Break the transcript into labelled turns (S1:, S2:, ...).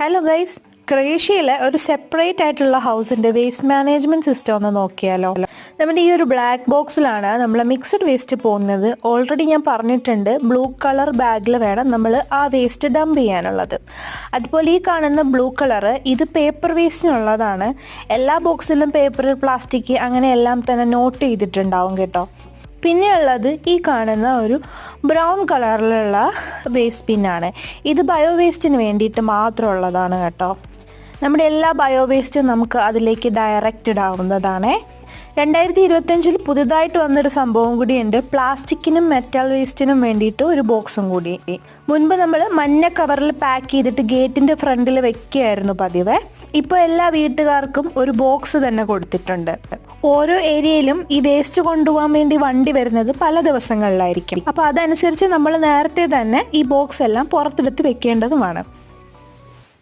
S1: Hello guys ക്രേഷ്യയിലെ ഒരു separate ആയിട്ടുള്ള ഹൗസിന്റെ വേസ്റ്റ് മാനേജ്മെന്റ് സിസ്റ്റം ഒന്ന് നോക്കിയാലോ. നമ്മുടെ ഈ ഒരു ബ്ലാക്ക് ബോക്സിലാണ് നമ്മൾ മിക്സഡ് വേസ്റ്റ് പോകുന്നത്. ഓൾറെഡി ഞാൻ പറഞ്ഞിട്ടുണ്ട് ബ്ലൂ കളർ ബാഗിൽ വേണം നമ്മൾ ആ വേസ്റ്റ് ഡംപ് ചെയ്യാനുള്ളത്. അതുപോലെ ഈ കാണുന്ന ബ്ലൂ കളർ ഇത് പേപ്പർ വേസ്റ്റിനുള്ളതാണ് എല്ലാ ബോക്സിലും പേപ്പർ പ്ലാസ്റ്റിക് അങ്ങനെ എല്ലാം തന്നെ നോട്ട് ചെയ്തിട്ടുണ്ടാവും കേട്ടോ. പിന്നെ ഉള്ളത് ഈ കാണുന്ന ഒരു ബ്രൗൺ കളറിലുള്ള വേസ്റ്റ് ബിന്നാണ് ഇത് ബയോ വേസ്റ്റിന് വേണ്ടിയിട്ട് മാത്രമുള്ളതാണ് കേട്ടോ. നമ്മുടെ എല്ലാ ബയോ വേസ്റ്റും നമുക്ക് അതിലേക്ക് ഡയറക്റ്റ് ഇടാവുന്നതാണേ. രണ്ടായിരത്തി ഇരുപത്തഞ്ചിൽ പുതുതായിട്ട് വന്നൊരു സംഭവം കൂടിയുണ്ട്. പ്ലാസ്റ്റിക്കിനും മെറ്റൽ വേസ്റ്റിനും വേണ്ടിയിട്ട് ഒരു ബോക്സും കൂടി. മുൻപ് നമ്മൾ മഞ്ഞ കവറിൽ പാക്ക് ചെയ്തിട്ട് ഗേറ്റിന്റെ ഫ്രണ്ടിൽ വെക്കുകയായിരുന്നു പതിവ്. ഇപ്പോൾ എല്ലാ വീട്ടുകാർക്കും ഒരു ബോക്സ് തന്നെ കൊടുത്തിട്ടുണ്ട്. ഓരോ ഏരിയയിലും ഈ വേസ്റ്റ് കൊണ്ടുപോകാൻ വേണ്ടി വണ്ടി വരുന്നത് പല ദിവസങ്ങളിലായിരിക്കും. അപ്പൊ അതനുസരിച്ച് നമ്മൾ നേരത്തെ തന്നെ ഈ ബോക്സ് എല്ലാം പുറത്തെടുത്ത് വെക്കേണ്ടതുമാണ്.